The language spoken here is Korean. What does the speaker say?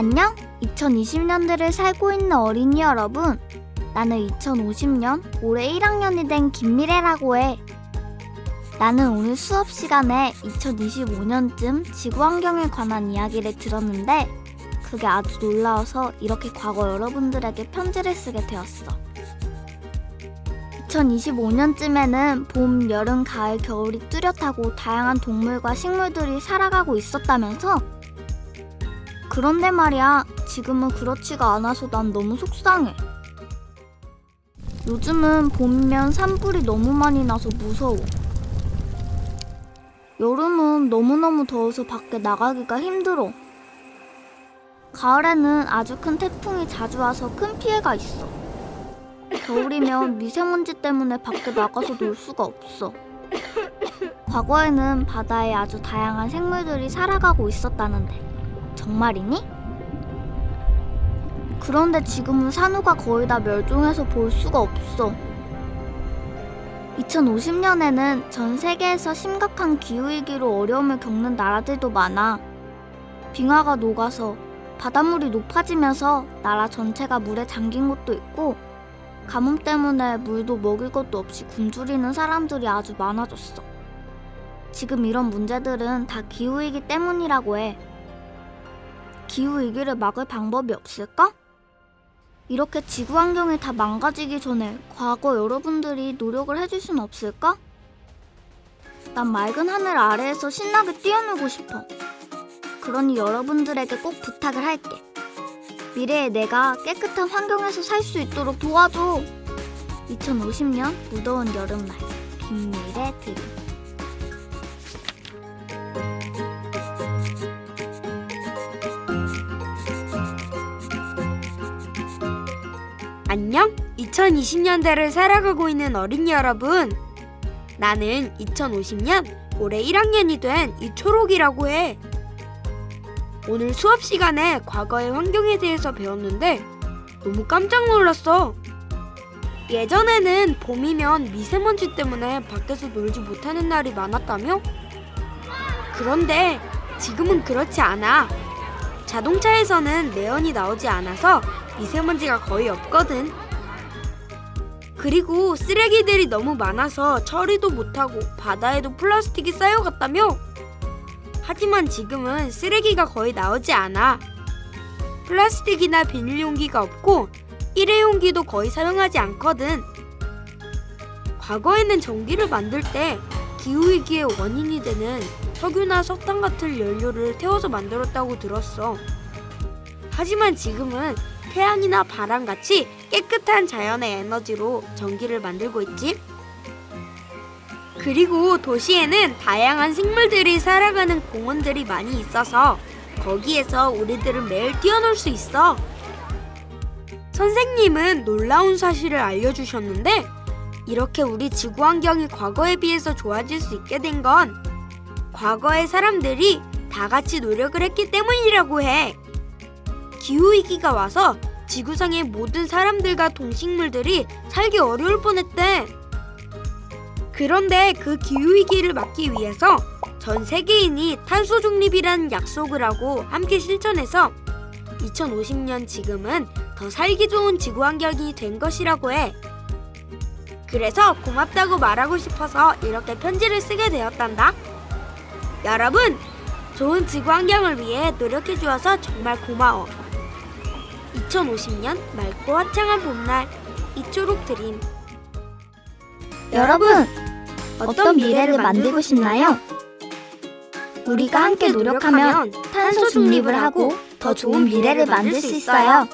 안녕? 2020년대를 살고 있는 어린이 여러분. 나는 2050년 올해 1학년이 된 김미래라고 해. 나는 오늘 수업 시간에 2025년쯤 지구 환경에 관한 이야기를 들었는데 그게 아주 놀라워서 이렇게 과거 여러분들에게 편지를 쓰게 되었어. 2025년쯤에는 봄, 여름, 가을, 겨울이 뚜렷하고 다양한 동물과 식물들이 살아가고 있었다면서? 그런데 말이야, 지금은 그렇지가 않아서 난 너무 속상해. 요즘은 봄이면 산불이 너무 많이 나서 무서워. 여름은 너무너무 더워서 밖에 나가기가 힘들어. 가을에는 아주 큰 태풍이 자주 와서 큰 피해가 있어. 겨울이면 미세먼지 때문에 밖에 나가서 놀 수가 없어. 과거에는 바다에 아주 다양한 생물들이 살아가고 있었다는데 정말이니? 그런데 지금은 산호가 거의 다 멸종해서 볼 수가 없어. 2050년에는 전 세계에서 심각한 기후위기로 어려움을 겪는 나라들도 많아. 빙하가 녹아서 바닷물이 높아지면서 나라 전체가 물에 잠긴 곳도 있고 가뭄 때문에 물도 먹을 것도 없이 굶주리는 사람들이 아주 많아졌어. 지금 이런 문제들은 다 기후위기 때문이라고 해. 기후 위기를 막을 방법이 없을까? 이렇게 지구 환경이 다 망가지기 전에 과거 여러분들이 노력을 해줄 순 없을까? 난 맑은 하늘 아래에서 신나게 뛰어놀고 싶어. 그러니 여러분들에게 꼭 부탁을 할게. 미래의 내가 깨끗한 환경에서 살 수 있도록 도와줘. 2050년 무더운 여름날 김미래 드림. 안녕? 2020년대를 살아가고 있는 어린이 여러분. 나는 2050년 올해 1학년이 된 이초록이라고 해. 오늘 수업 시간에 과거의 환경에 대해서 배웠는데 너무 깜짝 놀랐어. 예전에는 봄이면 미세먼지 때문에 밖에서 놀지 못하는 날이 많았다며? 그런데 지금은 그렇지 않아. 자동차에서는 내연이 나오지 않아서 미세먼지가 거의 없거든. 그리고 쓰레기들이 너무 많아서 처리도 못하고 바다에도 플라스틱이 쌓여갔다며? 하지만 지금은 쓰레기가 거의 나오지 않아. 플라스틱이나 비닐용기가 없고 일회용기도 거의 사용하지 않거든. 과거에는 전기를 만들 때 기후위기의 원인이 되는 석유나 석탄 같은 연료를 태워서 만들었다고 들었어. 하지만 지금은 태양이나 바람 같이 깨끗한 자연의 에너지로 전기를 만들고 있지. 그리고 도시에는 다양한 생물들이 살아가는 공원들이 많이 있어서 거기에서 우리들은 매일 뛰어놀 수 있어. 선생님은 놀라운 사실을 알려주셨는데 이렇게 우리 지구 환경이 과거에 비해서 좋아질 수 있게 된 건 과거의 사람들이 다 같이 노력을 했기 때문이라고 해. 기후위기가 와서 지구상의 모든 사람들과 동식물들이 살기 어려울 뻔했대. 그런데 그 기후위기를 막기 위해서 전 세계인이 탄소 중립이라는 약속을 하고 함께 실천해서 2050년 지금은 더 살기 좋은 지구 환경이 된 것이라고 해. 그래서 고맙다고 말하고 싶어서 이렇게 편지를 쓰게 되었단다. 여러분, 좋은 지구 환경을 위해 노력해 주어서 정말 고마워. 2050년 맑고 화창한 봄날 이초록 드림 여러분, 어떤 미래를 만들고 싶나요? 우리가 함께 노력하면 탄소 중립을 하고 더 좋은 미래를 만들 수 있어요.